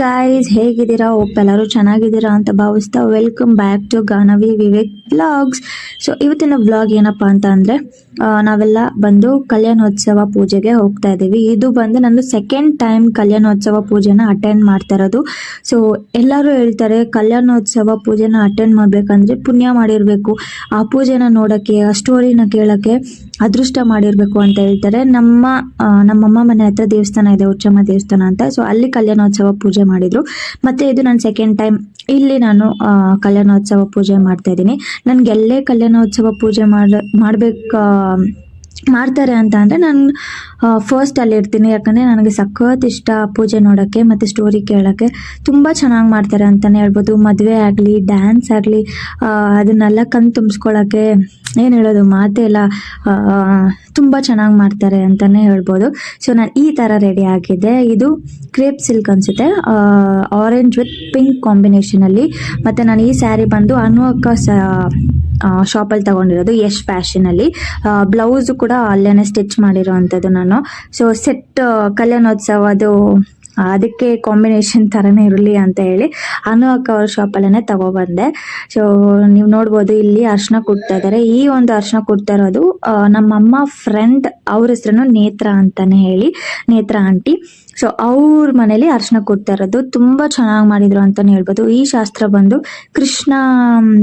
Guys ಹೇಗಿದ್ದೀರಾ? ಒಪ್ಪ ಎಲ್ಲರೂ ಚೆನ್ನಾಗಿದ್ದೀರಾ ಅಂತ ಭಾವಿಸ್ತಾ welcome back to Ganavi Vivek vlogs so ಇವತ್ತಿನ ವ್ಲಾಗ್ ಏನಪ್ಪ ಅಂತ ಅಂದರೆ ನಾವೆಲ್ಲ ಬಂದು ಕಲ್ಯಾಣೋತ್ಸವ ಪೂಜೆಗೆ ಹೋಗ್ತಾ ಇದ್ದೀವಿ. ಇದು ಬಂದು ನಂದು ಸೆಕೆಂಡ್ ಟೈಮ್ ಕಲ್ಯಾಣೋತ್ಸವ ಪೂಜೆನ ಅಟೆಂಡ್ ಮಾಡ್ತಾ ಇರೋದು. ಸೊ ಎಲ್ಲರೂ ಹೇಳ್ತಾರೆ ಕಲ್ಯಾಣೋತ್ಸವ ಪೂಜೆನ ಅಟೆಂಡ್ ಮಾಡಬೇಕಂದ್ರೆ ಪುಣ್ಯ ಮಾಡಿರಬೇಕು. ಆ ಪೂಜೆನ ನೋಡೋಕ್ಕೆ, ಆ ಸ್ಟೋರಿನ ಕೇಳೋಕ್ಕೆ ಅದೃಷ್ಟ ಮಾಡಿರಬೇಕು ಅಂತ ಹೇಳ್ತಾರೆ. ನಮ್ಮ ನಮ್ಮಮ್ಮ ಮನೆ ಹತ್ರ ದೇವಸ್ಥಾನ ಇದೆ, ಉಚ್ಚಮ್ಮ ದೇವಸ್ಥಾನ ಅಂತ. ಸೊ ಅಲ್ಲಿ ಕಲ್ಯಾಣೋತ್ಸವ ಪೂಜೆ ಮಾಡಿದ್ರು. ಮತ್ತೆ ಇದು ನನ್ನ ಸೆಕೆಂಡ್ ಟೈಮ್ ಇಲ್ಲಿ ನಾನು ಕಲ್ಯಾಣೋತ್ಸವ ಪೂಜೆ ಮಾಡ್ತಾ ಇದ್ದೀನಿ. ನನ್ಗೆ ಎಲ್ಲೇ ಕಲ್ಯಾಣೋತ್ಸವ ಪೂಜೆ ಮಾಡ, ಮಾಡ್ಬೇಕು ಮಾಡ್ತಾರೆ ಅಂತ ಅಂದರೆ ನಾನು ಫಸ್ಟ್ ಅಲ್ಲಿ ಇರ್ತೀನಿ. ಯಾಕಂದರೆ ನನಗೆ ಸಖತ್ ಇಷ್ಟ ಪೂಜೆ ನೋಡೋಕ್ಕೆ ಮತ್ತು ಸ್ಟೋರಿ ಕೇಳೋಕ್ಕೆ. ತುಂಬ ಚೆನ್ನಾಗಿ ಮಾಡ್ತಾರೆ ಅಂತಲೇ ಹೇಳ್ಬೋದು. ಮದುವೆ ಆಗಲಿ ಡ್ಯಾನ್ಸ್ ಆಗಲಿ ಅದನ್ನೆಲ್ಲ ಕಣ್ ತುಂಬಿಸ್ಕೊಳ್ಳೋಕ್ಕೆ ಏನು ಹೇಳೋದು ಮಾತೆಲ್ಲ ತುಂಬ ಚೆನ್ನಾಗಿ ಮಾಡ್ತಾರೆ ಅಂತಲೇ ಹೇಳ್ಬೋದು. ಸೊ ನಾನು ಈ ಥರ ರೆಡಿ ಆಗಿದ್ದೆ. ಇದು ಕ್ರೇಪ್ ಸಿಲ್ಕ್ ಅನಿಸುತ್ತೆ. ಆರೆಂಜ್ ವಿತ್ ಪಿಂಕ್ ಕಾಂಬಿನೇಷನಲ್ಲಿ ಮತ್ತು ನಾನು ಈ ಸ್ಯಾರಿ ಬಂದು ಅನ್ವಕ್ಕ ಶಾಪಲ್ಲಿ ತಗೊಂಡಿರೋದು ಯಶ್ ಫ್ಯಾಷನಲ್ಲಿ ಬ್ಲೌಸು ಕೂಡ ಅಲ್ಲೇನೆ ಸ್ಟಿಚ್ ಮಾಡಿರೋ ಅಂಥದ್ದು ನಾನು ಸೊ ಸೆಟ್ ಕಲ್ಯಾಣೋತ್ಸವದು ಅದಕ್ಕೆ ಕಾಂಬಿನೇಷನ್ ಥರನೇ ಇರಲಿ ಅಂತ ಹೇಳಿ ಅನು ಅಕ್ಕ ಅವ್ರ ಶಾಪಲ್ಲೇ ತಗೊಬಂದೆ ಸೊ ನೀವು ನೋಡ್ಬೋದು ಇಲ್ಲಿ ಅರ್ಶನ ಕೊಡ್ತಾ ಇದ್ದಾರೆ ಈ ಒಂದು ಅರ್ಶನ ಕೊಡ್ತಾ ಇರೋದು ನಮ್ಮಮ್ಮ ಫ್ರೆಂಡ್ ಅವ್ರ ಹೆಸರು ನೇತ್ರ ಅಂತಾನೆ ಹೇಳಿ, ನೇತ್ರ ಆಂಟಿ ಸೊ ಅವ್ರ ಮನೇಲಿ ಅರ್ಶನ ಕೊಡ್ತಾ ಇರೋದು. ತುಂಬ ಚೆನ್ನಾಗಿ ಮಾಡಿದ್ರು ಅಂತಾನೆ ಹೇಳ್ಬೋದು. ಈ ಶಾಸ್ತ್ರ ಬಂದು ಕೃಷ್ಣ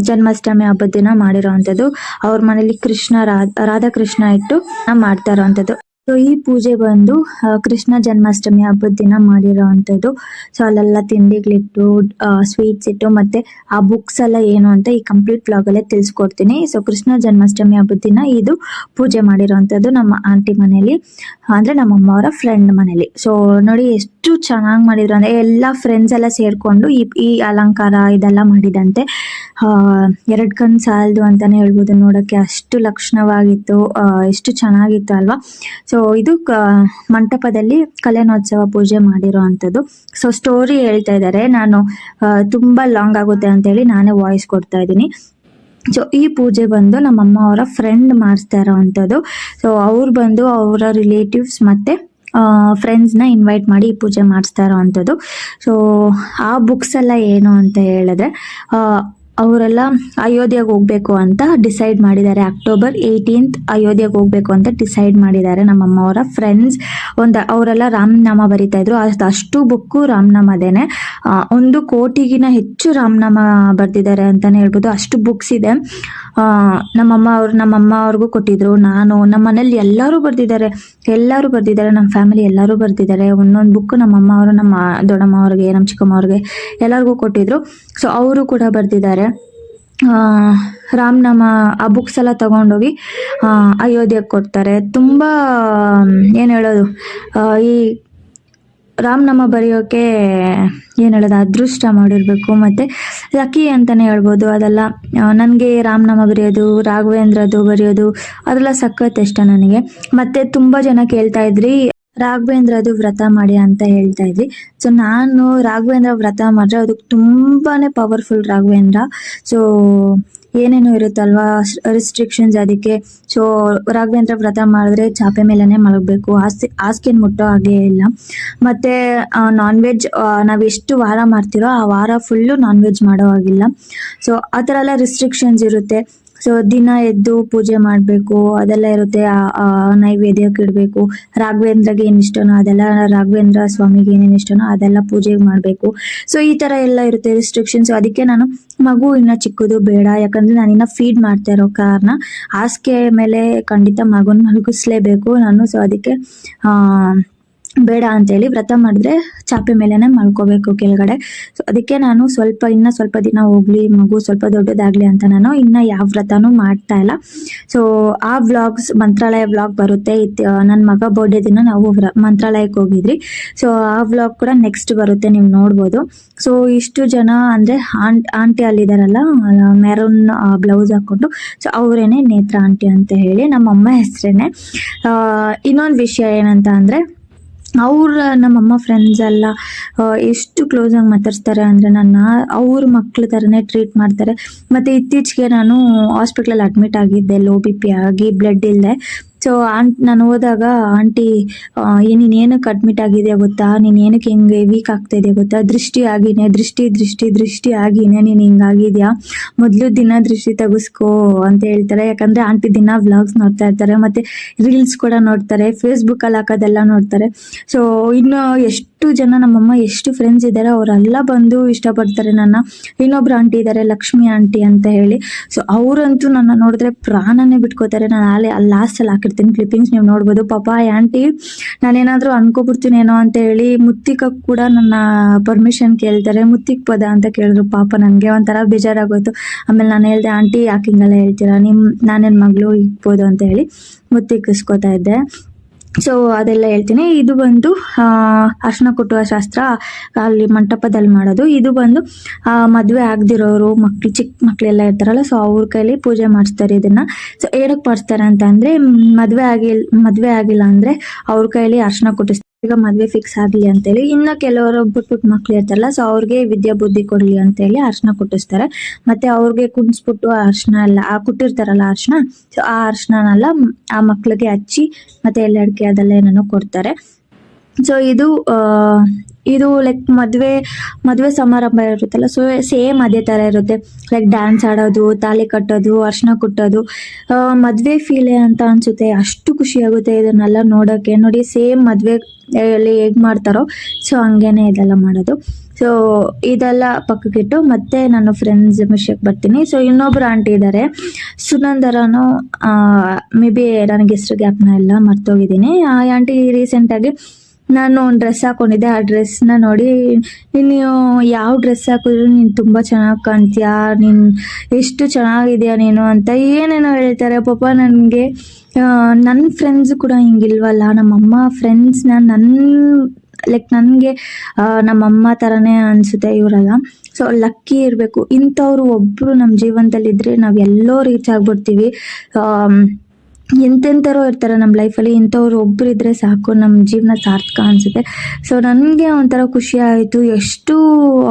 ಜನ್ಮಾಷ್ಟಮಿ ಹಬ್ಬದ ದಿನ ಮಾಡಿರೋ ಅಂಥದ್ದು ಅವ್ರ ಮನೇಲಿ ಕೃಷ್ಣ ರಾಧಾ ರಾಧಾಕೃಷ್ಣ ಇಟ್ಟು ಮಾಡ್ತಾ ಇರೋವಂಥದ್ದು. ಸೊ ಈ ಪೂಜೆ ಬಂದು ಕೃಷ್ಣ ಜನ್ಮಾಷ್ಟಮಿ ಹಬ್ಬದ ದಿನ ಮಾಡಿರೋ ಅಂಥದ್ದು ಸೊ ಅಲ್ಲೆಲ್ಲ ತಿಂಡಿಗಳಿಟ್ಟು ಸ್ವೀಟ್ಸ್ ಇಟ್ಟು, ಮತ್ತೆ ಆ ಬುಕ್ಸ್ ಎಲ್ಲ ಏನು ಅಂತ ಈ ಕಂಪ್ಲೀಟ್ ಬ್ಲಾಗಲ್ಲೇ ತಿಳಿಸ್ಕೊಡ್ತೀನಿ. ಸೊ ಕೃಷ್ಣ ಜನ್ಮಾಷ್ಟಮಿ ಹಬ್ಬದ ದಿನ ಇದು ಪೂಜೆ ಮಾಡಿರೋವಂಥದ್ದು ನಮ್ಮ ಆಂಟಿ ಮನೇಲಿ, ಅಂದ್ರೆ ನಮ್ಮ ಅಮ್ಮವರ ಫ್ರೆಂಡ್ ಮನೇಲಿ. ಸೊ ನೋಡಿ ಎಷ್ಟು ಚೆನ್ನಾಗಿ ಮಾಡಿದ್ರು ಅಂದ್ರೆ ಎಲ್ಲ ಫ್ರೆಂಡ್ಸ್ ಎಲ್ಲ ಸೇರ್ಕೊಂಡು ಈ ಈ ಅಲಂಕಾರ ಇದೆಲ್ಲ ಮಾಡಿದಂತೆ. ಎರಡು ಕಣ್ ಸಾಲದು ಅಂತಾನೆ ಹೇಳ್ಬೋದು. ನೋಡೋಕ್ಕೆ ಅಷ್ಟು ಲಕ್ಷಣವಾಗಿತ್ತು ಎಷ್ಟು ಚೆನ್ನಾಗಿತ್ತು ಅಲ್ವಾ? ಸೊ ಇದು ಮಂಟಪದಲ್ಲಿ ಕಲ್ಯಾಣೋತ್ಸವ ಪೂಜೆ ಮಾಡಿರೋ ಅಂಥದ್ದು ಸೊ ಸ್ಟೋರಿ ಹೇಳ್ತಾ ಇದ್ದಾರೆ. ನಾನು ತುಂಬ ಲಾಂಗ್ ಆಗುತ್ತೆ ಅಂತೇಳಿ ನಾನೇ ವಾಯ್ಸ್ ಕೊಡ್ತಾ ಇದ್ದೀನಿ. ಸೊ ಈ ಪೂಜೆ ಬಂದು ನಮ್ಮಮ್ಮ ಅವರ ಫ್ರೆಂಡ್ ಮಾಡಿಸ್ತಾ ಇರೋವಂಥದ್ದು. ಸೊ ಅವ್ರು ಬಂದು ಅವರ ರಿಲೇಟಿವ್ಸ್ ಮತ್ತು ಫ್ರೆಂಡ್ಸ್ನ ಇನ್ವೈಟ್ ಮಾಡಿ ಈ ಪೂಜೆ ಮಾಡಿಸ್ತಾ ಇರೋವಂಥದ್ದು. ಸೊ ಆ ಬುಕ್ಸ್ ಎಲ್ಲ ಏನು ಅಂತ ಹೇಳಿದ್ರೆ ಅವರೆಲ್ಲ ಅಯೋಧ್ಯೆಗೆ ಹೋಗ್ಬೇಕು ಅಂತ ಡಿಸೈಡ್ ಮಾಡಿದ್ದಾರೆ. ಅಕ್ಟೋಬರ್ ಏಯ್ಟೀನ್ತ್ ಅಯೋಧ್ಯೆಗೆ ಹೋಗ್ಬೇಕು ಅಂತ ಡಿಸೈಡ್ ಮಾಡಿದ್ದಾರೆ ನಮ್ಮಮ್ಮ ಅವರ ಫ್ರೆಂಡ್ಸ್ ಒಂದು, ಅವರೆಲ್ಲ ರಾಮನಾಮ ಬರಿತಾ ಇದ್ರು. ಅಷ್ಟ್- ಬುಕ್ಕು ರಾಮನಾಮದೇನೆ ಒಂದು ಕೋಟಿಗಿನ ಹೆಚ್ಚು ರಾಮನಾಮ ಬರೆದಿದ್ದಾರೆ ಅಂತಲೇ ಹೇಳ್ಬೋದು. ಅಷ್ಟು ಬುಕ್ಸ್ ಇದೆ. ನಮ್ಮಮ್ಮ ಅವ್ರು ನಮ್ಮಮ್ಮ ಅವ್ರಿಗೂ ಕೊಟ್ಟಿದ್ರು. ನಾನು, ನಮ್ಮ ಮನೇಲಿ ಎಲ್ಲರೂ ಬರೆದಿದ್ದಾರೆ. ಎಲ್ಲರೂ ಬರೆದಿದ್ದಾರೆ. ನಮ್ಮ ಫ್ಯಾಮಿಲಿ ಎಲ್ಲರೂ ಬರೆದಿದ್ದಾರೆ. ಒಂದೊಂದು ಬುಕ್ ನಮ್ಮಮ್ಮ ಅವರು, ನಮ್ಮ ದೊಡ್ಡಮ್ಮ ಅವ್ರಿಗೆ, ನಮ್ಮ ಚಿಕ್ಕಮ್ಮ ಅವ್ರಿಗೆ ಎಲ್ಲರಿಗೂ ಕೊಟ್ಟಿದ್ರು. ಸೊ ಅವರು ಕೂಡ ಬರ್ದಿದ್ದಾರೆ. ರಾಮನಾಮ ಆ ಬುಕ್ಸ್ ಎಲ್ಲ ತಗೊಂಡೋಗಿ ಆ, ಅಯೋಧ್ಯೆಗೆ ಕೊಡ್ತಾರೆ. ತುಂಬ ಏನು ಹೇಳೋದು ಈ ರಾಮನಾಮ ಬರೆಯೋಕೆ ಏನು ಹೇಳೋದು ಅದೃಷ್ಟ ಮಾಡಿರಬೇಕು. ಮತ್ತು ಲಕ್ಕಿ ಅಂತಲೇ ಹೇಳ್ಬೋದು ಅದೆಲ್ಲ ನನಗೆ ರಾಮನಾಮ ಬರೆಯೋದು ರಾಘವೇಂದ್ರದು ಬರೆಯೋದು ಅದೆಲ್ಲ ಸಖತ್ ಇಷ್ಟ ನನಗೆ. ಮತ್ತು ತುಂಬ ಜನ ಕೇಳ್ತಾ ಇದ್ರಿ ರಾಘವೇಂದ್ರದು ವ್ರತ ಮಾಡಿ ಅಂತ ಹೇಳ್ತಾ ಇದ್ವಿ. ಸೊ ನಾನು ರಾಘವೇಂದ್ರ ವ್ರತ ಮಾಡಿದ್ರೆ ಅದು ತುಂಬಾನೇ ಪವರ್ಫುಲ್ ರಾಘವೇಂದ್ರ. ಸೊ ಏನೇನು ಇರುತ್ತಲ್ವಾ? ರಿಸ್ಟ್ರಿಕ್ಷನ್ಸ್ ಅದಕ್ಕೆ. ಸೊ ರಾಘವೇಂದ್ರ ವ್ರತ ಮಾಡಿದ್ರೆ ಚಾಪೆ ಮೇಲೆನೆ ಮಲಗಬೇಕು. ಹಾಸಿ ಹಾಸಿಗೆನ ಮುಟ್ಟೋ ಹಾಗೆ ಇಲ್ಲ. ಮತ್ತೆ ನಾನ್ ವೆಜ್ ನಾವು ಎಷ್ಟು ವಾರ ಮಾಡ್ತಿರೋ ಆ ವಾರ ಫುಲ್ಲು ನಾನ್ ವೆಜ್ ಮಾಡೋ ಹಾಗಿಲ್ಲ. ಸೊ ಆ ಥರ ಎಲ್ಲ ರಿಸ್ಟ್ರಿಕ್ಷನ್ಸ್ ಇರುತ್ತೆ. ಸೊ ದಿನ ಎದ್ದು ಪೂಜೆ ಮಾಡಬೇಕು ಅದೆಲ್ಲ ಇರುತ್ತೆ ಆ- ನೈವೇದ್ಯಕ್ಕೆ ಇಡಬೇಕು. ರಾಘವೇಂದ್ರಗೆ ಏನು ಇಷ್ಟನೋ ಅದೆಲ್ಲ ರಾಘವೇಂದ್ರ ಸ್ವಾಮಿಗೆ ಏನೇನು ಇಷ್ಟನೋ ಅದೆಲ್ಲ ಪೂಜೆಗೆ ಮಾಡಬೇಕು. ಸೊ ಈ ತರ ಎಲ್ಲ ಇರುತ್ತೆ ರಿಸ್ಟ್ರಿಕ್ಷನ್ಸ್ ಅದಕ್ಕೆ ನಾನು ಮಗು ಇನ್ನ ಚಿಕ್ಕದು ಬೇಡ ಯಾಕಂದ್ರೆ ನಾನು ಇನ್ನ ಫೀಡ್ ಮಾಡ್ತಾ ಇರೋ ಕಾರಣ ಹಾಸಿಗೆ ಮೇಲೆ ಖಂಡಿತ ಮಗುನ ಮಲಗಿಸ್ಲೇಬೇಕು ನಾನು. ಸೊ ಅದಕ್ಕೆ ಆ, ಬೇಡ ಅಂತೇಳಿ ವ್ರತ ಮಾಡಿದ್ರೆ ಚಾಪೆ ಮೇಲೆನೆ ಮಾಡ್ಕೋಬೇಕು ಕೆಳಗಡೆ. ಸೊ ಅದಕ್ಕೆ ನಾನು ಸ್ವಲ್ಪ, ಇನ್ನ ಸ್ವಲ್ಪ ದಿನ ಹೋಗ್ಲಿ, ಮಗು ಸ್ವಲ್ಪ ದೊಡ್ಡದಾಗ್ಲಿ ಅಂತ ನಾನು ಇನ್ನ ಯಾವ ವ್ರತನೂ ಮಾಡ್ತಾ ಇಲ್ಲ. ಸೊ ಆ ವ್ಲಾಗ್ಸ್, ಮಂತ್ರಾಲಯ ವ್ಲಾಗ್ ಬರುತ್ತೆ. ನನ್ನ ಮಗ ಬರ್ಡೇ ದಿನ ನಾವು ಮಂತ್ರಾಲಯಕ್ಕೆ ಹೋಗಿದ್ರಿ ಸೊ ಆ ವ್ಲಾಗ್ ಕೂಡ ನೆಕ್ಸ್ಟ್ ಬರುತ್ತೆ, ನೀವು ನೋಡ್ಬೋದು. ಸೊ ಇಷ್ಟು ಜನ ಅಂದ್ರೆ ಆಂಟ್ ಆಂಟಿ ಅಲ್ಲಿದಾರಲ್ಲ ಮೆರೂನ್ ಬ್ಲೌಸ್ ಹಾಕೊಂಡು. ಸೊ ಅವರೇನೆ ನೇತ್ರ ಆಂಟಿ ಅಂತ ಹೇಳಿ ನಮ್ಮ ಅಮ್ಮ ಹೆಸರೇನೆ ಇನ್ನೊಂದು ವಿಷಯ ಏನಂತ ಅಂದರೆ ಅವ್ರ ನಮ್ಮಮ್ಮ ಫ್ರೆಂಡ್ಸ್ ಎಲ್ಲ ಎಷ್ಟು ಕ್ಲೋಸ್ ಆಗಿ ಮಾತಾಡ್ತಾರೆ ಅಂದರೆ ನನ್ನ ಅವ್ರ ಮಕ್ಳ ಥರನೇ ಟ್ರೀಟ್ ಮಾಡ್ತಾರೆ. ಮತ್ತು ಇತ್ತೀಚೆಗೆ ನಾನು ಹಾಸ್ಪಿಟ್ಲಲ್ಲಿ ಅಡ್ಮಿಟ್ ಆಗಿದ್ದೆ ಲೋ ಬಿ ಪಿ ಆಗಿ ಬ್ಲಡ್ ಇಲ್ಲದೆ ಸೊ ಆಂಟ್ ನಾನು ಹೋದಾಗ ಆಂಟಿ ನೀನು ಏನಕ್ಕೆ ಅಡ್ಮಿಟ್ ಆಗಿದೆಯಾ ಗೊತ್ತಾ? ನೀನು ಏನಕ್ಕೆ ಹೆಂಗೆ ವೀಕ್ ಆಗ್ತಾ ಇದೆಯಾ ಗೊತ್ತಾ? ದೃಷ್ಟಿ ಆಗಿನೇ, ದೃಷ್ಟಿ ದೃಷ್ಟಿ ದೃಷ್ಟಿ ಆಗಿನೇ ನೀನು ಹಿಂಗಾಗಿದ್ಯಾ ಮೊದಲು ದಿನ ದೃಷ್ಟಿ ತೆಗೆಸ್ಕೋ ಅಂತ ಹೇಳ್ತಾರೆ. ಯಾಕಂದ್ರೆ ಆಂಟಿ ದಿನ ವ್ಲಾಗ್ಸ್ ನೋಡ್ತಾ ಇರ್ತಾರೆ, ಮತ್ತೆ ರೀಲ್ಸ್ ಕೂಡ ನೋಡ್ತಾರೆ ಫೇಸ್ಬುಕ್ ಅಲ್ಲಿ ಹಾಕೋದೆಲ್ಲ ನೋಡ್ತಾರೆ. ಸೊ ಇನ್ನು ಎಷ್ಟು ಜನ ನಮ್ಮಮ್ಮ, ಎಷ್ಟು ಫ್ರೆಂಡ್ಸ್ ಇದ್ದಾರೆ ಅವರೆಲ್ಲ ಬಂದು ಇಷ್ಟಪಡ್ತಾರೆ ನನ್ನ. ಇನ್ನೊಬ್ರು ಆಂಟಿ ಇದ್ದಾರೆ ಲಕ್ಷ್ಮಿ ಆಂಟಿ ಅಂತ ಹೇಳಿ. ಸೊ ಅವರಂತೂ ನನ್ನ ನೋಡಿದ್ರೆ ಪ್ರಾಣನೇ ಬಿಟ್ಕೋತಾರೆ. ನಾನು ಅಲ್ಲಿ ಅಲ್ಲಿ ಲಾಸ್ಟ್ ಅಲ್ಲಿ ಹಾಕಿರ್ತೀನಿ ಕ್ಲಿಪ್ಪಿಂಗ್ಸ್ ನೀವು ನೋಡ್ಬೋದು. ಪಾಪ ಆಂಟಿ ನಾನೇನಾದ್ರೂ ಅನ್ಕೋಬಿಡ್ತೀನೇನೋ ಅಂತ ಹೇಳಿ ಮುತ್ತಿಕ ಕೂಡ ನನ್ನ ಪರ್ಮಿಷನ್ ಕೇಳ್ತಾರೆ. ಮುತ್ತಿಕ್ ಪದ ಅಂತ ಕೇಳಿದ್ರು ಪಾಪ ನನಗೆ. ಒಂಥರ ಬೇಜಾರಾಗೋಯ್ತು. ಆಮೇಲೆ ನಾನು ಹೇಳ್ದೆ ಆಂಟಿ ಯಾಕೆ ಹಿಂಗೆಲ್ಲ ಹೇಳ್ತೀರಾ? ನಿಮ್ಮ ನಾನೇನು ಮಗಳು, ಇಕ್ಬೋದು ಅಂತ ಹೇಳಿ ಮುತ್ತಿಕ್ಕಿಸ್ಕೊತಾ ಇದ್ದೆ. ಸೊ ಅದೆಲ್ಲ ಹೇಳ್ತೀನಿ. ಇದು ಬಂದು ಅರ್ಶಿನ ಕುಟ್ಟುವ ಶಾಸ್ತ್ರ ಅಲ್ಲಿ ಮಂಟಪದಲ್ಲಿ ಮಾಡೋದು. ಇದು ಬಂದು ಆ, ಮದ್ವೆ ಆಗದಿರೋರು ಮಕ್ಳು ಚಿಕ್ಕ ಮಕ್ಕಳೆಲ್ಲ ಇರ್ತಾರಲ್ಲ ಸೊ ಅವ್ರ ಕೈಲಿ ಪೂಜೆ ಮಾಡಿಸ್ತಾರೆ ಇದನ್ನ. ಸೊ ಏನಕ್ಕೆ ಮಾಡಿಸ್ತಾರೆ ಅಂತ ಅಂದ್ರೆ ಮದುವೆ ಮದ್ವೆ ಆಗಿಲ್ ಮದ್ವೆ ಆಗಿಲ್ಲ ಅಂದ್ರೆ ಅವ್ರ ಕೈಲಿ ಅರ್ಶನ ಕುಟ್ಟಿಸ್ತಾರೆ. ಈಗ ಮದ್ವೆ ಫಿಕ್ಸ್ ಆಗ್ಲಿ ಅಂತೇಳಿ, ಇನ್ನ ಕೆಲವರು ಪುಟ್ ಪುಟ್ ಮಕ್ಳು ಇರ್ತಾರಲ್ಲ ಸೊ ಅವ್ರಿಗೆ ವಿದ್ಯಾ ಬುದ್ಧಿ ಕೊಡ್ಲಿ ಅಂತೇಳಿ ಅರ್ಶನ ಕುಟ್ಟಿಸ್ತಾರೆ. ಮತ್ತೆ ಅವ್ರಿಗೆ ಕುಣಿಸ್ಬಿಟ್ಟು ಅರ್ಶಿನ ಎಲ್ಲ, ಆ ಕುಟ್ಟಿರ್ತಾರಲ್ಲ ಅರ್ಶನ ಸೊ ಆ ಅರ್ಶಿನನೆಲ್ಲ ಆ ಮಕ್ಳಿಗೆ ಹಚ್ಚಿ, ಮತ್ತೆ ಎಳ್ಳಡಿಕೆ ಅದೆಲ್ಲ ಏನೇನೋ ಕೊಡ್ತಾರೆ. ಸೊ ಇದು ಇದು ಲೈಕ್ ಮದುವೆ ಮದುವೆ ಸಮಾರಂಭ ಇರುತ್ತಲ್ಲ ಸೊ ಸೇಮ್ ಅದೇ ಥರ ಇರುತ್ತೆ. ಲೈಕ್ ಡ್ಯಾನ್ಸ್ ಆಡೋದು ತಾಲಿ ಕಟ್ಟೋದು ಅರ್ಶನ ಕುಟ್ಟೋದು ಮದುವೆ ಫೀಲೇ ಅಂತ ಅನ್ಸುತ್ತೆ. ಅಷ್ಟು ಖುಷಿಯಾಗುತ್ತೆ ಇದನ್ನೆಲ್ಲ ನೋಡೋಕ್ಕೆ ನೋಡಿ ಸೇಮ್ ಮದುವೆ ಅಲ್ಲಿ ಹೇಗೆ ಮಾಡ್ತಾರೋ ಸೊ ಹಂಗೇನೆ ಇದೆಲ್ಲ ಮಾಡೋದು. ಸೊ ಇದೆಲ್ಲ ಪಕ್ಕಕ್ಕಿಟ್ಟು ಮತ್ತೆ ನಾನು ಫ್ರೆಂಡ್ಸ್ ವಿಷಯಕ್ಕೆ ಬರ್ತೀನಿ. ಸೊ ಇನ್ನೊಬ್ರು ಆಂಟಿ ಇದ್ದಾರೆ ಸುನಂದರನು ಮೇ ಬಿ ನನಗೆ ಹೆಸರು ಗ್ಯಾಪ್ನ ಎಲ್ಲ ಮರ್ತೋಗಿದ್ದೀನಿ. ಆ ಆಂಟಿ ರೀಸೆಂಟಾಗಿ ನಾನು ಒಂದು ಡ್ರೆಸ್ ಹಾಕೊಂಡಿದ್ದೆ. ಆ ಡ್ರೆಸ್ನ ನೋಡಿ, ನೀನು ಯಾವ ಡ್ರೆಸ್ ಹಾಕಿದ್ರು ನೀನು ತುಂಬ ಚೆನ್ನಾಗಿ ಕಾಣ್ತೀಯಾ? ನೀನು ಎಷ್ಟು ಚೆನ್ನಾಗಿದೆಯಾ ನೀನು ಅಂತ ಏನೇನೋ ಹೇಳ್ತಾರೆ. ಪಾಪ ನನಗೆ ನನ್ನ ಫ್ರೆಂಡ್ಸ್ ಕೂಡ ಹಿಂಗಿಲ್ವಲ್ಲ? ನಮ್ಮಮ್ಮ ಫ್ರೆಂಡ್ಸ್ನ ನನ್ನ ಲೈಕ್ ನನಗೆ ನಮ್ಮಮ್ಮ ಥರನೇ ಅನಿಸುತ್ತೆ ಇವರೆಲ್ಲ. ಸೊ ಲಕ್ಕಿ ಇರಬೇಕು. ಇಂಥವ್ರು ಒಬ್ಬರು ನಮ್ಮ ಜೀವನದಲ್ಲಿದ್ದರೆ ನಾವು ಎಲ್ಲೋ ರೀಚ್ ಆಗ್ಬಿಡ್ತೀವಿ. ಎಂತೆಂಥರೋ ಇರ್ತಾರೆ ನಮ್ಮ ಲೈಫಲ್ಲಿ, ಇಂಥವ್ರು ಒಬ್ರು ಇದ್ರೆ ಸಾಕು, ನಮ್ಮ ಜೀವನ ಸಾರ್ಥಕ ಅನಿಸುತ್ತೆ. ಸೊ ನನಗೆ ಒಂಥರ ಖುಷಿ ಆಯಿತು, ಎಷ್ಟು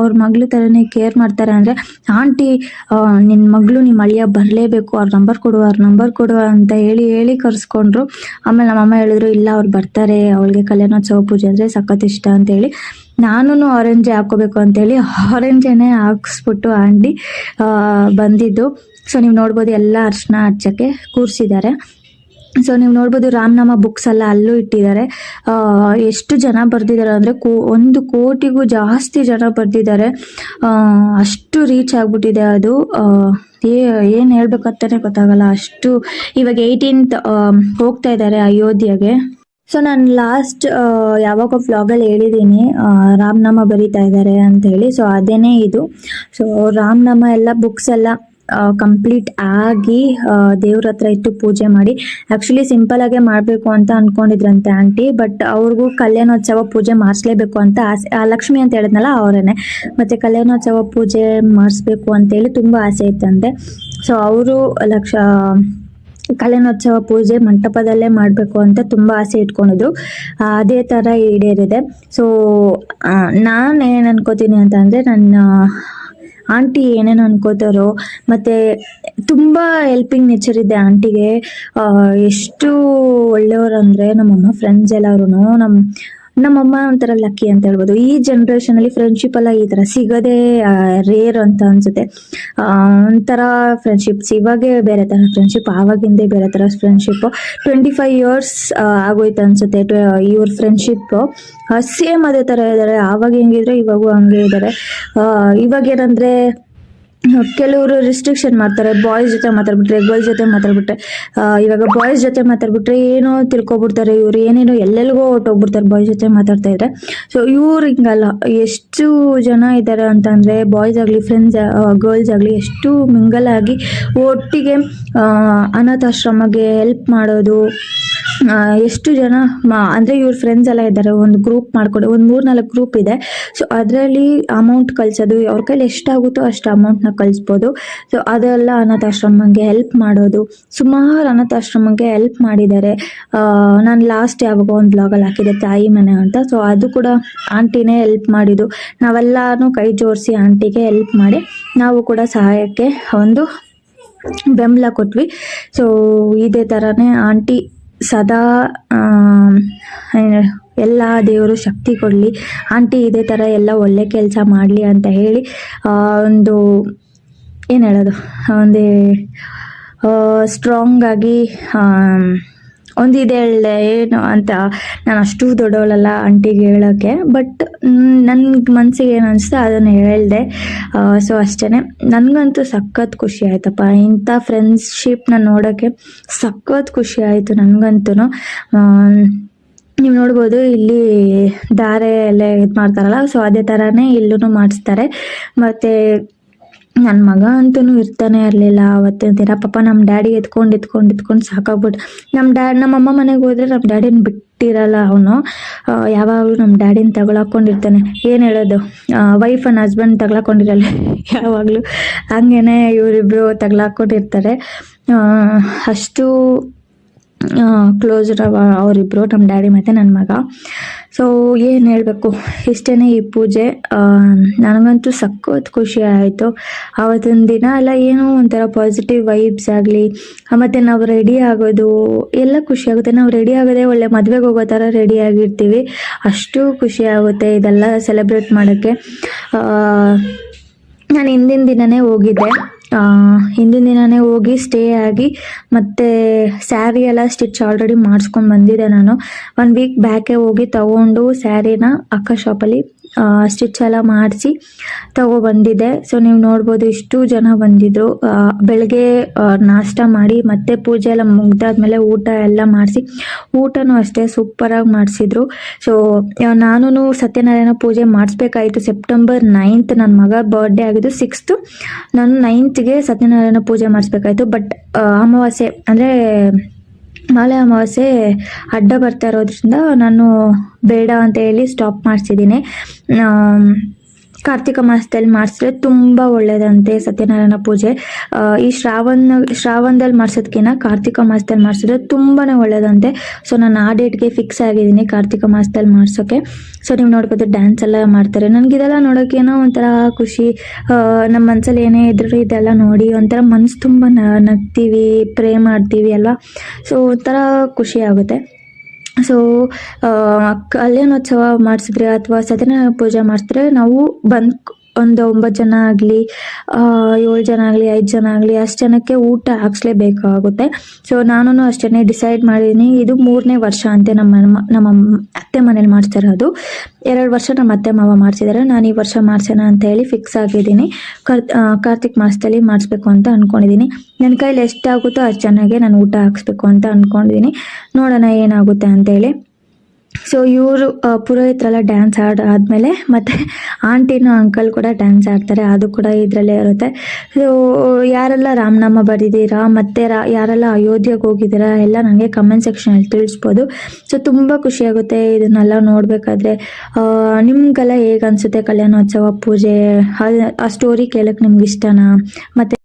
ಅವ್ರ ಮಗಳು ಥರನೇ ಕೇರ್ ಮಾಡ್ತಾರೆ ಅಂದರೆ, ಆಂಟಿ ನಿನ್ನ ಮಗಳು ನಿಮ್ಮ ಅಳಿಯ ಬರಲೇಬೇಕು, ಅವ್ರ ನಂಬರ್ ಕೊಡು, ಅವ್ರ ನಂಬರ್ ಕೊಡುವ ಅಂತ ಹೇಳಿ ಹೇಳಿ ಕರೆಸ್ಕೊಂಡ್ರು. ಆಮೇಲೆ ನಮ್ಮಮ್ಮ ಹೇಳಿದ್ರು, ಇಲ್ಲ, ಅವ್ರು ಬರ್ತಾರೆ, ಅವಳಿಗೆ ಕಲ್ಯಾಣೋತ್ಸವ ಪೂಜೆ ಅಂದರೆ ಸಖತ್ ಇಷ್ಟ ಅಂತ ಹೇಳಿ. ನಾನು ಆರೆಂಜೇ ಹಾಕೋಬೇಕು ಅಂತೇಳಿ ಆರೆಂಜೇನೆ ಹಾಕ್ಸ್ಬಿಟ್ಟು ಆಂಟಿ ಬಂದಿದ್ದು. ಸೊ ನೀವು ನೋಡ್ಬೋದು, ಎಲ್ಲ ಅರ್ಶನ ಹಚ್ಚಕ್ಕೆ ಕೂರಿಸಿದ್ದಾರೆ. ಸೊ ನೀವು ನೋಡ್ಬೋದು ರಾಮನಾಮ ಬುಕ್ಸ್ ಎಲ್ಲ ಅಲ್ಲೂ ಇಟ್ಟಿದ್ದಾರೆ. ಎಷ್ಟು ಜನ ಬರ್ದಿದ್ದಾರೆ ಅಂದರೆ ಕೋ, ಒಂದು ಕೋಟಿಗೂ ಜಾಸ್ತಿ ಜನ ಬರ್ದಿದ್ದಾರೆ. ಅಷ್ಟು ರೀಚ್ ಆಗ್ಬಿಟ್ಟಿದೆ ಅದು. ಏ, ಏನು ಹೇಳ್ಬೇಕಂತಾನೆ ಗೊತ್ತಾಗಲ್ಲ. ಅಷ್ಟು ಇವಾಗ ಏಯ್ಟೀನ್ತ್ ಹೋಗ್ತಾ ಇದ್ದಾರೆ ಅಯೋಧ್ಯೆಗೆ. ಸೊ ನಾನು ಲಾಸ್ಟ್ ಯಾವಾಗ ಫ್ಲಾಗಲ್ಲಿ ಹೇಳಿದ್ದೀನಿ ರಾಮನಾಮ ಬರೀತಾ ಇದ್ದಾರೆ ಅಂತ ಹೇಳಿ. ಸೊ ಅದೇನೇ ಇದು. ಸೊ ರಾಮನಾಮ ಎಲ್ಲ ಬುಕ್ಸ್ ಎಲ್ಲ ಕಂಪ್ಲೀಟ್ ಆಗಿ ದೇವ್ರ ಹತ್ರ ಇಟ್ಟು ಪೂಜೆ ಮಾಡಿ. ಆ್ಯಕ್ಚುಲಿ ಸಿಂಪಲ್ ಆಗೇ ಮಾಡಬೇಕು ಅಂತ ಅನ್ಕೊಂಡಿದ್ರಂತೆ ಆಂಟಿ ಬಟ್ ಅವ್ರಿಗೂ ಕಲ್ಯಾಣೋತ್ಸವ ಪೂಜೆ ಮಾಡಿಸ್ಲೇಬೇಕು ಅಂತ ಆಸೆ ಲಕ್ಷ್ಮಿ ಅಂತ ಹೇಳಿದ್ನಲ್ಲ ಅವರೇನೆ. ಮತ್ತೆ ಕಲ್ಯಾಣೋತ್ಸವ ಪೂಜೆ ಮಾಡಿಸ್ಬೇಕು ಅಂತೇಳಿ ತುಂಬ ಆಸೆ ಇತ್ತಂತೆ. ಸೊ ಅವರು ಲಕ್ಷ ಕಲ್ಯಾಣೋತ್ಸವ ಪೂಜೆ ಮಂಟಪದಲ್ಲೇ ಮಾಡಬೇಕು ಅಂತ ತುಂಬ ಆಸೆ ಇಟ್ಕೊಂಡಿದ್ರು. ಅದೇ ಥರ ಈಡೇರಿದೆ. ಸೊ ನಾನು ಏನು ಅನ್ಕೋತೀನಿ ಅಂತ ಅಂದರೆ ನನ್ನ ಆಂಟಿ ಏನೇನು ಅನ್ಕೋತಾರೋ, ಮತ್ತೆ ತುಂಬ ಹೆಲ್ಪಿಂಗ್ ನೇಚರ್ ಇದೆ ಆಂಟಿಗೆ. ಎಷ್ಟು ಒಳ್ಳೆಯವರು ಅಂದರೆ ನಮ್ಮಮ್ಮ ಫ್ರೆಂಡ್ಸ್ ಎಲ್ಲರೂ ನಮ್ಮ ನಮ್ಮಮ್ಮ ಒಂಥರ ಲಕ್ಕಿ ಅಂತ ಹೇಳ್ಬೋದು. ಈ ಜನ್ರೇಷನಲ್ಲಿ ಫ್ರೆಂಡ್ಶಿಪ್ ಎಲ್ಲ ಈ ತರ ಸಿಗೋದೇ ರೇರ್ ಅಂತ ಅನ್ಸುತ್ತೆ. ಒಂಥರ ಫ್ರೆಂಡ್ಶಿಪ್ಸ್ ಇವಾಗೆ ಬೇರೆ ತರ ಫ್ರೆಂಡ್ಶಿಪ್ ಆವಾಗಿಂದೇ ಬೇರೆ ತರ ಫ್ರೆಂಡ್ಶಿಪ್ ಟ್ವೆಂಟಿ ಫೈವ್ ಇಯರ್ಸ್ ಆಗೋಯ್ತು ಅನ್ಸುತ್ತೆ. ಇವ್ರ ಫ್ರೆಂಡ್ಶಿಪ್ ಸೇಮ್ ಅದೇ ತರ ಇದ್ದಾರೆ ಆವಾಗ ಹೆಂಗಿದ್ರೆ ಇವಾಗೂ ಹಂಗೆ ಇದ್ದಾರೆ ಇವಾಗ ಏನಂದರೆ ಕೆಲವರು ರಿಸ್ಟ್ರಿಕ್ಷನ್ ಮಾಡ್ತಾರೆ ಬಾಯ್ಸ್ ಜೊತೆ ಮಾತಾಡ್ಬಿಟ್ರೆ ಗರ್ಲ್ಸ್ ಜೊತೆ ಮಾತಾಡ್ಬಿಟ್ರೆ ಇವಾಗ ಬಾಯ್ಸ್ ಜೊತೆ ಮಾತಾಡ್ಬಿಟ್ರೆ ಏನೋ ತಿಳ್ಕೊಬಿಡ್ತಾರೆ ಇವ್ರು, ಏನೇನೋ ಎಲ್ಲೆಲ್ಗೋ ಹೊರ್ಟೋಗ್ಬಿಡ್ತಾರೆ ಬಾಯ್ಸ್ ಜೊತೆ ಮಾತಾಡ್ತಾ ಇದ್ರೆ. ಸೊ ಇವ್ರು ಹಿಂಗಲ್ಲ, ಎಷ್ಟು ಜನ ಇದ್ದಾರೆ ಅಂತಂದರೆ ಬಾಯ್ಸ್ ಆಗಲಿ ಫ್ರೆಂಡ್ಸ್ ಗರ್ಲ್ಸ್ ಆಗಲಿ, ಎಷ್ಟು ಮಿಂಗಲ್ ಆಗಿ ಒಟ್ಟಿಗೆ ಅನಾಥಾಶ್ರಮಗೆ ಹೆಲ್ಪ್ ಮಾಡೋದು ಎಷ್ಟು ಜನ ಅಂದ್ರೆ ಇವ್ರ ಫ್ರೆಂಡ್ಸ್ ಎಲ್ಲ ಇದ್ದಾರೆ, ಒಂದು ಗ್ರೂಪ್ ಮಾಡ್ಕೊಂಡು, ಒಂದು ಮೂರು ನಾಲ್ಕು ಗ್ರೂಪ್ ಇದೆ. ಸೊ ಅದರಲ್ಲಿ ಅಮೌಂಟ್ ಕಳ್ಸೋದು, ಅವ್ರ ಕೈಲಿ ಎಷ್ಟಾಗುತ್ತೋ ಅಷ್ಟು ಅಮೌಂಟ್ನ ಕಳಿಸ್ಬೋದು. ಸೊ ಅದೆಲ್ಲ ಅನಾಥಾಶ್ರಮಂಗೆ ಹೆಲ್ಪ್ ಮಾಡೋದು. ಸುಮಾರು ಅನಾಥಾಶ್ರಮಕ್ಕೆ ಹೆಲ್ಪ್ ಮಾಡಿದ್ದಾರೆ. ನಾನು ಲಾಸ್ಟ್ ಯಾವಾಗ ಒಂದು ಬ್ಲಾಗಲ್ಲಿ ಹಾಕಿದೆ ತಾಯಿ ಮನೆ ಅಂತ. ಸೊ ಅದು ಕೂಡ ಆಂಟಿನೇ ಹೆಲ್ಪ್ ಮಾಡಿದ್ದು. ನಾವೆಲ್ಲಾನು ಕೈ ಜೋಡಿಸಿ ಆಂಟಿಗೆ ಹೆಲ್ಪ್ ಮಾಡಿ, ನಾವು ಕೂಡ ಸಹಾಯಕ್ಕೆ ಒಂದು ಬೆಂಬಲ ಕೊಟ್ವಿ. ಸೊ ಇದೇ ಥರನೇ ಆಂಟಿ ಸದಾ ಎಲ್ಲ ದೇವರು ಶಕ್ತಿ ಕೊಡಲಿ. ಆಂಟಿ ಇದೇ ಥರ ಎಲ್ಲ ಒಳ್ಳೆ ಕೆಲಸ ಮಾಡಲಿ ಅಂತ ಹೇಳಿ ಒಂದು, ಏನು ಹೇಳೋದು ಒಂದು ಸ್ಟ್ರಾಂಗ್ ಆಗಿ ಆಮ್, ಒಂದು ಇದೆ ಹೇಳ್ದೆ ಏನು ಅಂತ. ನಾನು ಅಷ್ಟು ದೊಡ್ಡವಳಲ್ಲ ಆಂಟಿಗೆ ಹೇಳೋಕ್ಕೆ ಬಟ್ ನನ್ನ ಮನಸ್ಸಿಗೆ ಏನು ಅನಿಸ್ತು ಅದನ್ನು ಹೇಳಿದೆ. ಸೊ ಅಷ್ಟೇ ನನಗಂತೂ ಸಖತ್ ಖುಷಿ ಆಯ್ತಪ್ಪ. ಇಂಥ ಫ್ರೆಂಡ್ಶಿಪ್ನ ನೋಡೋಕ್ಕೆ ಸಖತ್ ಖುಷಿ ಆಯಿತು ನನಗಂತೂ ನೀವು ನೋಡ್ಬೋದು ಇಲ್ಲಿ ದಾರೆ ಎಲ್ಲ ಇದು ಮಾಡ್ತಾರಲ್ಲ ಸೊ ಅದೇ ಥರನೇ ಇಲ್ಲೂ ಮಾಡಿಸ್ತಾರೆ. ಮತ್ತು ನನ್ನ ಮಗ ಅಂತೂ ಇರ್ತಾನೆ ಇರಲಿಲ್ಲ ಅವತ್ತಿನ ದಿನ ಪಾಪ ನಮ್ಮ ಡ್ಯಾಡಿ ಎತ್ಕೊಂಡು ಎತ್ಕೊಂಡು ಎತ್ಕೊಂಡು ಸಾಕಾಗ್ಬಿಟ್ಟು ನಮ್ಮ ಡ್ಯಾಡ್ ನಮ್ಮ ಅಮ್ಮ ಮನೆಗೆ ಹೋದ್ರೆ ನಮ್ಮ ಡ್ಯಾಡಿನ ಬಿಟ್ಟಿರಲ್ಲ ಅವನು. ಯಾವಾಗಲೂ ನಮ್ಮ ಡ್ಯಾಡಿನ ತಗೊಳಕೊಂಡಿರ್ತಾನೆ. ಏನು ಹೇಳೋದು? ವೈಫ್ ಆ್ಯಂಡ್ ಹಸ್ಬೆಂಡ್ ತಗೊಳಕೊಂಡಿರಲ್ಲ ಯಾವಾಗಲೂ. ಹಂಗೇನೆ ಇವರಿಬ್ರು ತಗೊಳಕೊಂಡಿರ್ತಾರೆ ಅಷ್ಟು ಕ್ಲೋಸ್ ಅವರಿಬ್ಬರು ನಮ್ಮ ಡ್ಯಾಡಿ ಮತ್ತು ನನ್ನ ಮಗ. ಸೊ ಏನು ಹೇಳಬೇಕು? ಇಷ್ಟೇ ಈ ಪೂಜೆ. ನನಗಂತೂ ಸಖತ್ ಖುಷಿ ಆಯಿತು. ಆವತ್ತಿನ ದಿನ ಎಲ್ಲ ಏನೋ ಒಂಥರ ಪಾಸಿಟಿವ್ ವೈಬ್ಸ್ ಆಗಲಿ ಮತ್ತು ನಾವು ರೆಡಿ ಆಗೋದು, ಎಲ್ಲ ಖುಷಿ ಆಗುತ್ತೆ. ನಾವು ರೆಡಿ ಆಗೋದೇ ಒಳ್ಳೆ ಮದುವೆಗೆ ಹೋಗೋ ಥರ ರೆಡಿ ಆಗಿರ್ತೀವಿ. ಅಷ್ಟು ಖುಷಿ ಆಗುತ್ತೆ ಇದೆಲ್ಲ ಸೆಲೆಬ್ರೇಟ್ ಮಾಡೋಕ್ಕೆ. ನಾನು ಹಿಂದಿನ ದಿನವೇ ಹೋಗಿದ್ದೆ. ಹಿಂದಿನ ದಿನನೇ ಹೋಗಿ ಸ್ಟೇ ಆಗಿ ಮತ್ತೆ ಸ್ಯಾರಿ ಎಲ್ಲ ಸ್ಟಿಚ್ ಆಲ್ರೆಡಿ ಮಾಡಿಸ್ಕೊಂಡು ಬಂದಿದ್ದೆ ನಾನು. ಒನ್ ವೀಕ್ ಬ್ಯಾಕೇ ಹೋಗಿ ತಗೊಂಡು ಸ್ಯಾರಿನ ಅಕ್ಕ ಶಾಪಲ್ಲಿ ಸ್ಟಿಚ್ ಎಲ್ಲ ಮಾಡಿಸಿ ತಗೊಬಂದಿದ್ದೆ ಸೊ ನೀವು ನೋಡ್ಬೋದು ಇಷ್ಟು ಜನ ಬಂದಿದ್ರು. ಬೆಳಗ್ಗೆ ನಾಷ್ಟ ಮಾಡಿ ಮತ್ತೆ ಪೂಜೆ ಎಲ್ಲ ಮುಗ್ದಾದ್ಮೇಲೆ ಊಟ ಎಲ್ಲ ಮಾಡಿಸಿ ಊಟನೂ ಅಷ್ಟೇ ಸೂಪರಾಗಿ ಮಾಡಿಸಿದ್ರು. ಸೊ ನಾನು ಸತ್ಯನಾರಾಯಣ ಪೂಜೆ ಮಾಡಿಸ್ಬೇಕಾಯಿತು. ಸೆಪ್ಟೆಂಬರ್ ನೈನ್ತ್ ನನ್ನ ಮಗ ಬರ್ಡೇ ಆಗಿದ್ದು ಸಿಕ್ಸ್ತು ನಾನು ನೈನ್ತ್ಗೆ ಸತ್ಯನಾರಾಯಣ ಪೂಜೆ ಮಾಡಿಸ್ಬೇಕಾಯ್ತು. ಬಟ್ ಅಮಾವಾಸ್ಯೆ ಅಂದರೆ ಮಾಲೆ ಅಮಾವಾಸ್ಯೆ ಅಡ್ಡ ಬರ್ತಾ ಇರೋದ್ರಿಂದ ನಾನು ಬೇಡ ಅಂತ ಹೇಳಿ ಸ್ಟಾಪ್ ಮಾಡಿಸಿದ್ದೀನಿ. ಕಾರ್ತಿಕ ಮಾಸದಲ್ಲಿ ಮಾಡಿಸಿದ್ರೆ ತುಂಬ ಒಳ್ಳೇದಂತೆ ಸತ್ಯನಾರಾಯಣ ಪೂಜೆ. ಈ ಶ್ರಾವಣ, ಶ್ರಾವಣದಲ್ಲಿ ಮಾಡಿಸೋದ್ಕಿಂತ ಕಾರ್ತಿಕ ಮಾಸದಲ್ಲಿ ಮಾಡಿಸಿದ್ರೆ ತುಂಬಾ ಒಳ್ಳೇದಂತೆ. ಸೊ ನಾನು ಆ ಡೇಟ್ಗೆ ಫಿಕ್ಸ್ ಆಗಿದ್ದೀನಿ ಕಾರ್ತಿಕ ಮಾಸದಲ್ಲಿ ಮಾಡಿಸೋಕ್ಕೆ ಸೊ ನೀವು ನೋಡ್ಬೋದು ಡ್ಯಾನ್ಸ್ ಎಲ್ಲ ಮಾಡ್ತಾರೆ. ನನಗೆ ಇದೆಲ್ಲ ನೋಡೋಕೆ ಏನೋ ಒಂಥರ ಖುಷಿ. ನಮ್ಮ ಮನಸ್ಸಲ್ಲಿ ಏನೇ ಇದ್ರೂ ಇದೆಲ್ಲ ನೋಡಿ ಒಂಥರ ಮನಸ್ಸು ತುಂಬ ನಗ್ತೀವಿ ಪ್ರೇ ಮಾಡ್ತೀವಿ ಅಲ್ವಾ? ಸೊ ಒಂಥರ ಖುಷಿ ಆಗುತ್ತೆ. ಸೊ ಕಲ್ಯಾಣೋತ್ಸವ ಮಾಡಿಸಿದ್ರೆ ಅಥವಾ ಸತ್ಯನಾರಾಯಣ ಪೂಜೆ ಮಾಡಿಸಿದ್ರೆ ನಾವು ಬಂದು ಒಂದು ಒಂಬತ್ತು ಜನ ಆಗಲಿ ಏಳು ಜನ ಆಗಲಿ, ಐದು ಜನ ಆಗಲಿ, ಅಷ್ಟು ಜನಕ್ಕೆ ಊಟ ಹಾಕ್ಸ್ಲೇಬೇಕಾಗುತ್ತೆ. ಸೊ ನಾನು ಅಷ್ಟೇ ಡಿಸೈಡ್ ಮಾಡಿದ್ದೀನಿ ಇದು ಮೂರನೇ ವರ್ಷ ಅಂತೆ ನಮ್ಮ ನಮ್ಮ- ಅತ್ತೆ ಮನೇಲಿ ಮಾಡ್ತಿರೋದು. ಎರಡು ವರ್ಷ ನಮ್ಮ ಅತ್ತೆ ಮಾವ ಮಾಡಿಸಿದ್ದಾರೆ ನಾನು ಈ ವರ್ಷ ಮಾಡ್ಸೋಣ ಅಂತ ಹೇಳಿ ಫಿಕ್ಸ್ ಆಗಿದ್ದೀನಿ. ಕರ್ ಕಾರ್ತಿಕ್ ಮಾಸದಲ್ಲಿ ಮಾಡಿಸ್ಬೇಕು ಅಂತ ಅಂದ್ಕೊಂಡಿದ್ದೀನಿ ನನ್ನ ಕೈಲಿ ಎಷ್ಟಾಗುತ್ತೋ ಅಷ್ಟು ಚೆನ್ನಾಗೆ ನಾನು ಊಟ ಹಾಕ್ಸ್ಬೇಕು ಅಂತ ಅಂದ್ಕೊಂಡಿದ್ದೀನಿ ನೋಡೋಣ ಏನಾಗುತ್ತೆ ಅಂತೇಳಿ ಸೊ ಇವರು ಪುರೋಹಿತರೆಲ್ಲ ಡ್ಯಾನ್ಸ್ ಆಡ್ ಆದಮೇಲೆ ಮತ್ತು ಆಂಟಿನೂ ಅಂಕಲ್ ಕೂಡ ಡ್ಯಾನ್ಸ್ ಆಡ್ತಾರೆ ಅದು ಕೂಡ ಇದರಲ್ಲೇ ಇರುತ್ತೆ. ಸೊ ಯಾರೆಲ್ಲ ರಾಮನಾಮ ಬರೆದಿದ್ದೀರಾ ಮತ್ತು ರಾ, ಯಾರೆಲ್ಲ ಅಯೋಧ್ಯೆಗೆ ಹೋಗಿದ್ದೀರಾ ಎಲ್ಲ ನನಗೆ ಕಮೆಂಟ್ ಸೆಕ್ಷನಲ್ಲಿ ತಿಳಿಸ್ಬೋದು. ಸೊ ತುಂಬ ಖುಷಿಯಾಗುತ್ತೆ ಇದನ್ನೆಲ್ಲ ನೋಡಬೇಕಾದ್ರೆ. ನಿಮಗೆಲ್ಲ ಹೇಗೆ ಅನಿಸುತ್ತೆ ಕಲ್ಯಾಣೋತ್ಸವ ಪೂಜೆ? ಆ- ಸ್ಟೋರಿ ಕೇಳೋಕ್ಕೆ ನಿಮ್ಗೆ ಇಷ್ಟನಾ? ಮತ್ತು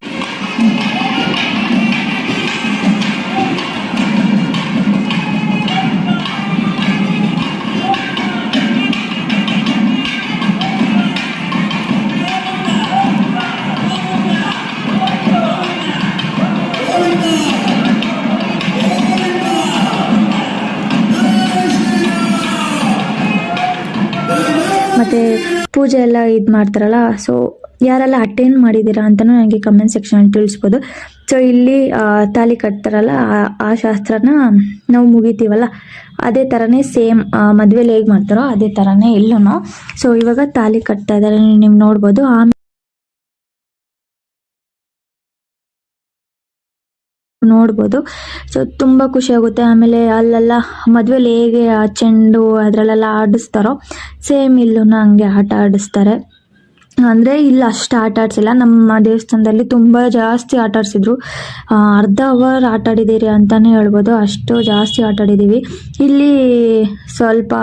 ಮತ್ತು ಪೂಜೆ ಎಲ್ಲ ಇದ್ ಮಾಡ್ತಾರಲ್ಲ ಸೊ ಯಾರೆಲ್ಲ ಅಟೆಂಡ್ ಮಾಡಿದೀರಾ ಅಂತಲೂ ನನಗೆ ಕಮೆಂಟ್ ಸೆಕ್ಷನಲ್ಲಿ ತಿಳಿಸ್ಬೋದು. ಸೊ ಇಲ್ಲಿ ತಾಲಿ ಕಟ್ತಾರಲ್ಲ, ಆ- ಆ ಶಾಸ್ತ್ರನ ನಾವು ಮುಗಿತೀವಲ್ಲ, ಅದೇ ಥರನೇ ಸೇಮ್ ಮದುವೆಲಿ ಹೇಗೆ ಮಾಡ್ತಾರೋ ಅದೇ ಥರನೇ ಇಲ್ಲೂ ಸೊ ಇವಾಗ ತಾಲಿ ಕಟ್ತಾ ಇದ್ದಾರೆ, ನೀವು ನೋಡ್ಬೋದು. ಆಮೇಲೆ ನೋಡ್ಬೋದು. ಸೊ ತುಂಬ ಖುಷಿ ಆಗುತ್ತೆ. ಆಮೇಲೆ ಅಲ್ಲೆಲ್ಲ ಮದುವೆಲಿ ಹೇಗೆ ಆ ಚೆಂಡು ಅದರಲ್ಲೆಲ್ಲ ಆಡಿಸ್ತಾರೋ ಸೇಮ್ ಇಲ್ಲೂ ಹಂಗೆ ಆಟ ಆಡಿಸ್ತಾರೆ. ಅಂದರೆ ಇಲ್ಲಿ, ಅಷ್ಟು ಆಟ ಆಡಿಸಿಲ್ಲ. ನಮ್ಮ ದೇವಸ್ಥಾನದಲ್ಲಿ ತುಂಬ ಜಾಸ್ತಿ ಆಟ ಆಡಿಸಿದ್ರು. ಅರ್ಧ ಅವರ್ ಆಟ ಆಡಿದ್ದೀರಿ ಅಂತಲೇ ಹೇಳ್ಬೋದು. ಅಷ್ಟು ಜಾಸ್ತಿ ಆಟ ಆಡಿದ್ದೀವಿ. ಇಲ್ಲಿ ಸ್ವಲ್ಪ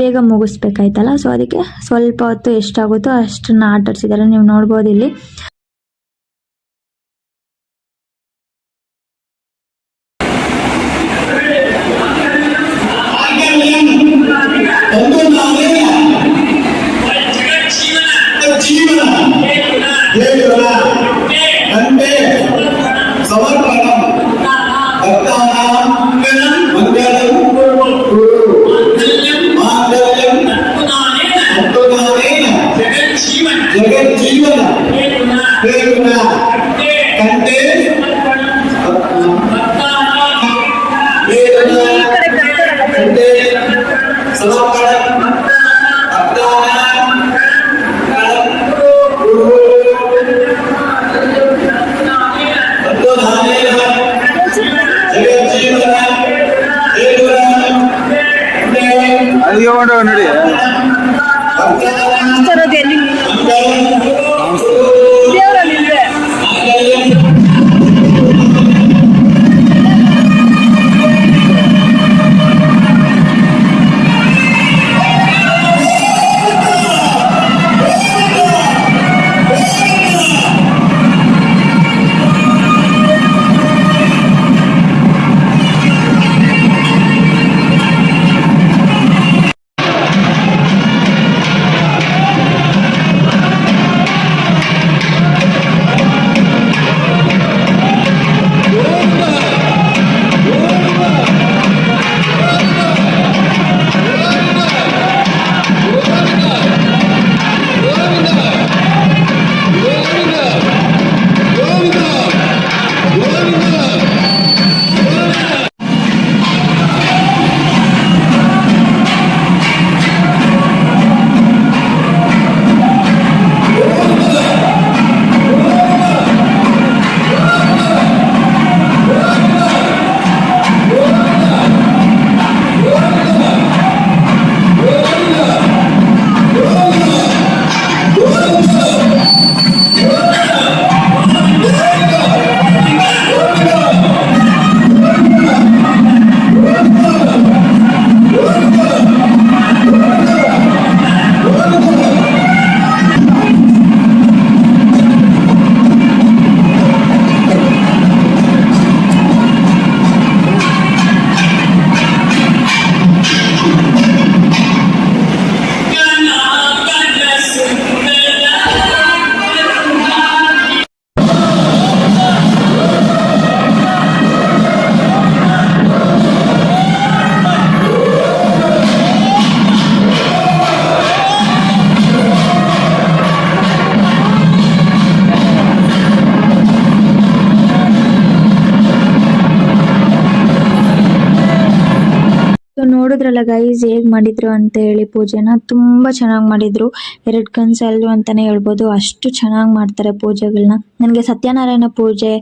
ಬೇಗ ಮುಗಿಸ್ಬೇಕಾಯ್ತಲ್ಲ? ಸೊ ಅದಕ್ಕೆ ಸ್ವಲ್ಪ ಹೊತ್ತು ಎಷ್ಟಾಗುತ್ತೋ ಅಷ್ಟನ್ನು ಆಟ ಆಡಿಸಿದ್ದಾರೆ. ನೀವು ನೋಡ್ಬೋದು ಇಲ್ಲಿ. కదా అంటే సమర్పణం. ತರೋದು ಎಲ್ಲಿ ನೋಡಿದ್ರಲ್ಲ ಗೈಸ್ ಹೇಗೆ ಮಾಡಿದ್ರು ಅಂತ ಹೇಳಿ ಪೂಜೆನ ತುಂಬಾ ಚೆನ್ನಾಗಿ ಮಾಡಿದ್ರು. ಎರಡು ಕನ್ಸಲ್ಲು ಅಂತಾನೆ ಹೇಳ್ಬೋದು, ಅಷ್ಟು ಚೆನ್ನಾಗಿ ಮಾಡ್ತಾರೆ ಪೂಜೆಗಳನ್ನ ನನಗೆ ಸತ್ಯನಾರಾಯಣ ಪೂಜೆ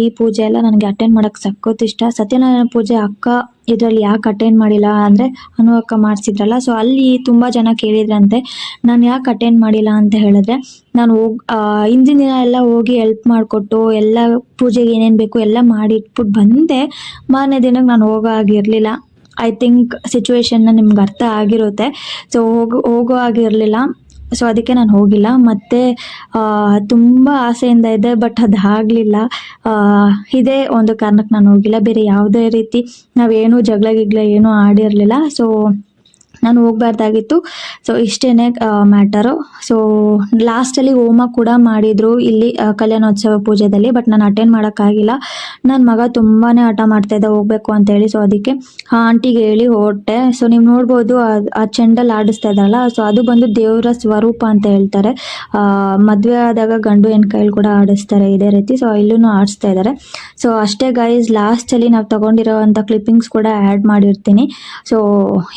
ಈ ಪೂಜೆ ಎಲ್ಲ ನನಗೆ ಅಟೆಂಡ್ ಮಾಡಕ್ ಸಖತ್ ಇಷ್ಟ. ಸತ್ಯನಾರಾಯಣ ಪೂಜೆ ಅಕ್ಕ ಇದರಲ್ಲಿ ಯಾಕೆ ಅಟೆಂಡ್ ಮಾಡಿಲ್ಲ ಅಂದ್ರೆ ಅನು ಅಕ್ಕ ಮಾಡಿಸಿದ್ರಲ್ಲ ಸೊ ಅಲ್ಲಿ ತುಂಬಾ ಜನ ಕೇಳಿದ್ರಂತೆ, ನಾನು ಯಾಕೆ ಅಟೆಂಡ್ ಮಾಡಿಲ್ಲ ಅಂತ ಹೇಳಿದ್ರೆ, ನಾನು ಹೋಗಿ ಹಿಂದಿನ ದಿನ ಎಲ್ಲ ಹೋಗಿ ಹೆಲ್ಪ್ ಮಾಡಿಕೊಟ್ಟು, ಎಲ್ಲ ಪೂಜೆಗೆ ಏನೇನು ಬೇಕು ಎಲ್ಲ ಮಾಡಿ ಇಟ್ಬಿಟ್ಟು ಬಂದೆ. ಮಾರನೇ ದಿನಕ್ಕೆ ನಾನು ಹೋಗೋ ಆಗಿರಲಿಲ್ಲ ಐ ಥಿಂಕ್ ಸಿಚುವೇಶನ್ನ ನಿಮ್ಗೆ ಅರ್ಥ ಆಗಿರುತ್ತೆ. ಸೊ ಹೋಗೋ ಹೋಗೋ ಆಗಿರಲಿಲ್ಲ ಸೊ ಅದಕ್ಕೆ ನಾನು ಹೋಗಿಲ್ಲ. ಮತ್ತು ತುಂಬ ಆಸೆಯಿಂದ ಇದೆ ಬಟ್ ಅದು ಆಗಲಿಲ್ಲ. ಇದೇ ಒಂದು ಕಾರಣಕ್ಕೆ ನಾನು ಹೋಗಿಲ್ಲ. ಬೇರೆ ಯಾವುದೇ ರೀತಿ ನಾವೇನು ಜಗಳ ಗಿಗ್ಳ ಏನೂ ಆಡಿರಲಿಲ್ಲ. ಸೊ ನಾನು ಹೋಗ್ಬಾರ್ದಾಗಿತ್ತು. ಸೊ ಇಷ್ಟೇ ಮ್ಯಾಟರು. ಸೊ ಲಾಸ್ಟಲ್ಲಿ ಹೋಮ ಕೂಡ ಮಾಡಿದರು ಇಲ್ಲಿ ಕಲ್ಯಾಣೋತ್ಸವ ಪೂಜೆದಲ್ಲಿ, ಬಟ್ ನಾನು ಅಟೆಂಡ್ ಮಾಡೋಕ್ಕಾಗಿಲ್ಲ. ನನ್ನ ಮಗ ತುಂಬಾ ಮಾಡ್ತಾ ಇದ್ದೆ, ಹೋಗ್ಬೇಕು ಅಂತೇಳಿ. ಸೊ ಅದಕ್ಕೆ ಆ ಆಂಟಿಗೆ ಹೇಳಿ ಹೊಟ್ಟೆ ಸೊ ನೀವು ನೋಡ್ಬೋದು, ಆ- ಚೆಂಡಲ್ಲಿ ಆಡಿಸ್ತಾ ಇದ್ದಲ್ಲ ಸೊ ಅದು ಬಂದು ದೇವರ ಸ್ವರೂಪ ಅಂತ ಹೇಳ್ತಾರೆ. ಮದುವೆ ಆದಾಗ ಗಂಡು ಹೆಣ್ಣು ಕೈಲಿ ಕೂಡ ಆಡಿಸ್ತಾರೆ, ಇದೇ ರೀತಿ. ಸೊ ಇಲ್ಲೂ ಆಡಿಸ್ತಾ ಇದ್ದಾರೆ. ಸೊ ಅಷ್ಟೇ ಗೈಸ್ ಲಾಸ್ಟಲ್ಲಿ ನಾವು ತಗೊಂಡಿರೋವಂಥ ಕ್ಲಿಪ್ಪಿಂಗ್ಸ್ ಕೂಡ ಆ್ಯಡ್ ಮಾಡಿರ್ತೀನಿ. ಸೊ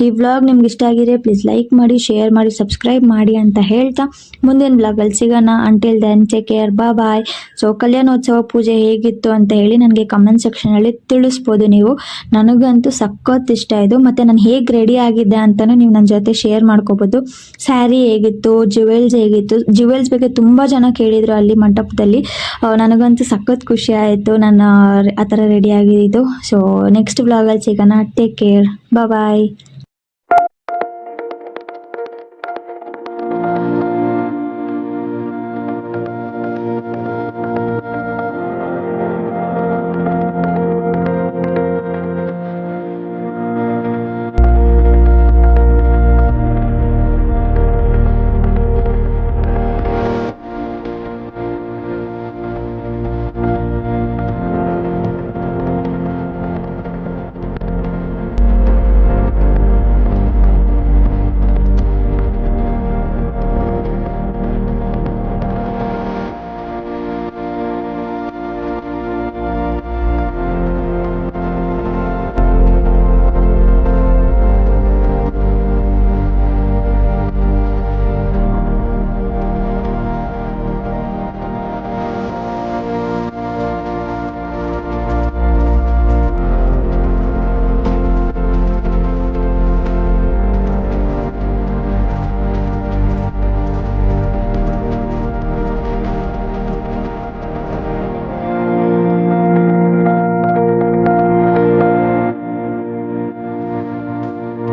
ಈ ವ್ಲಾಗ್ ನಿಮ್ಗೆ ಇಷ್ಟ ಆಗಿದೆ ಪ್ಲೀಸ್ ಲೈಕ್ ಮಾಡಿ ಶೇರ್ ಮಾಡಿ ಸಬ್ಸ್ಕ್ರೈಬ್ ಮಾಡಿ ಅಂತ ಹೇಳ್ತಾ ಮುಂದಿನ ಬ್ಲಾಗಲ್ಲಿ ಸಿಗೋಣ. ಅಂಟಿಲ್ ದೆನ್ ಟೇಕ್ ಕೇರ್ ಬಾ ಬಾಯ್ ಸೊ ಕಲ್ಯಾಣೋತ್ಸವ ಪೂಜೆ ಹೇಗಿತ್ತು ಅಂತ ಹೇಳಿ ನನಗೆ ಕಮೆಂಟ್ ಸೆಕ್ಷನಲ್ಲಿ ತಿಳಿಸ್ಬೋದು ನೀವು. ನನಗಂತೂ ಸಖತ್ ಇಷ್ಟ ಇದು. ಮತ್ತು ನಾನು ಹೇಗೆ ರೆಡಿ ಆಗಿದ್ದೆ ಅಂತಲೂ ನೀವು ನನ್ನ ಜೊತೆ ಶೇರ್ ಮಾಡ್ಕೋಬೋದು. ಸ್ಯಾರಿ ಹೇಗಿತ್ತು? ಜುವೆಲ್ಸ್ ಹೇಗಿತ್ತು? ಜುವೆಲ್ಸ್ ಬಗ್ಗೆ ತುಂಬ ಜನ ಕೇಳಿದರು ಅಲ್ಲಿ ಮಂಟಪದಲ್ಲಿ. ನನಗಂತೂ ಸಖತ್ ಖುಷಿ ಆಯಿತು. ನಾನು ಆ ಥರ ರೆಡಿ ಆಗಿದ್ದು. ಸೊ ನೆಕ್ಸ್ಟ್ ಬ್ಲಾಗಲ್ಲಿ ಸಿಗೋಣ. Take care bye